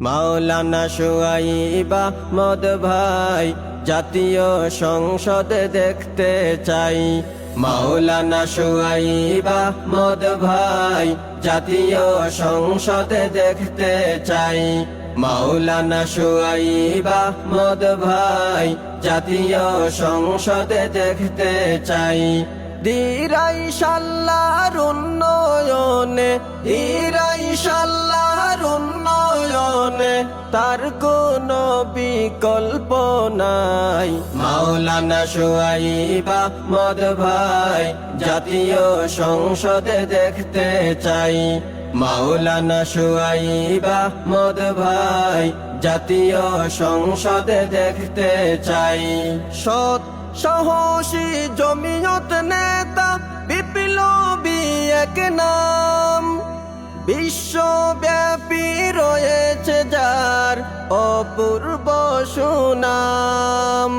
মাওলানা সুয়াইবা মদ ভাই, জাতীয় সংসদে দেখতে চাই। মাওলানা সুয়াইবা মদ ভাই, জাতীয় সংসদে দেখতে চাই। মাওলানা সুয়াইবা মদ ভাই, জাতীয় সংসদে দেখতে চাই। দিরাই সাল্লার উন্নয়নে দিরাই সাল্লার উন্নয়নে তার কোন বিকল্প নাই। মাওলানা সোয়াইবা মদ ভাই, জাতীয় সংসদে দেখতে চাই। মাওলানা সুয়াইবা মদ ভাই, জাতীয় সংসদে দেখতে চাই। সৎ, সাহসী, জমিয়ত নেতা, বিপ্লবী এক নাম। বিশ্বব্যাপী রয়েছে যার অপূর্ব সুনাম।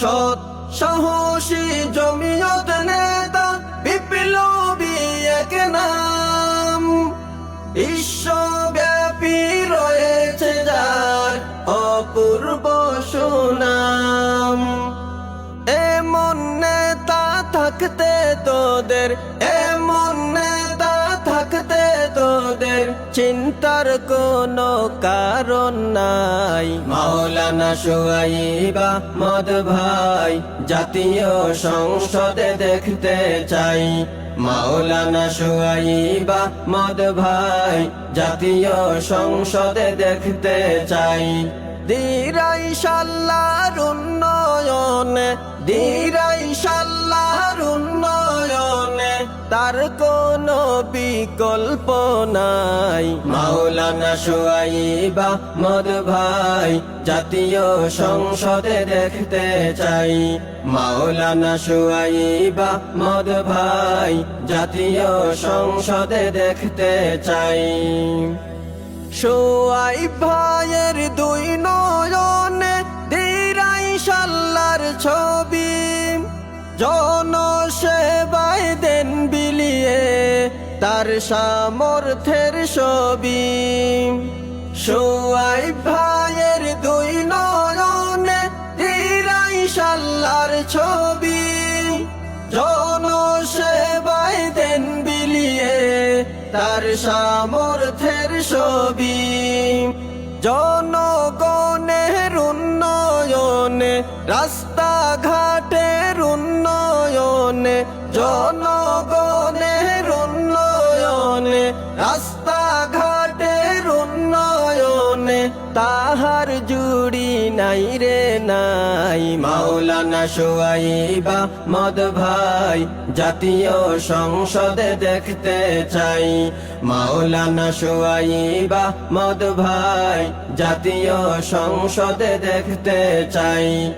সৎ, সাহসী, জমিয়ত থাকতে তোদের এমন নেতা থাকতে তোদের। চিন্তার কোন কারণ নাই। মাওলানা সুয়াইবা মদ ভাই, জাতীয় সংসদে দেখতে চাই। মাওলানা সুয়াইবা মদ ভাই, জাতীয় সংসদে দেখতে চাই। দিরাই সাল্লার উন্নয়নে, দিরাই তার কোনো বিকল্প নাই। মাওলানা সুয়াইবা মদ ভাই, জাতীয় সংসদে দেখতে চাই। মাওলানা সুয়াইবা মদ ভাই, জাতীয় সংসদে দেখতে চাই। সোয়াই ভাইয়ের দুই নয়নে দিরাই সাল্লার ছবি জনসেবায় তার সামর্থের ছবি সোয়াই ভাইয়ের দুই নয়নে দিরাই সাল্লার ছবি। জনসেবায় দেন বিলিয়ে তার সামর্থের ছবি জনগণের উন্নয়নে, রাস্তাঘাটের উন্নয়নে জনগণের তাহার জুড়ি নাই রে নাই। মাওলানা সোয়াইবা মদ ভাই, জাতীয় সংসদে দেখতে চাই। মাওলানা সোয়াইবা মদ ভাই, জাতীয় সংসদে দেখতে চাই।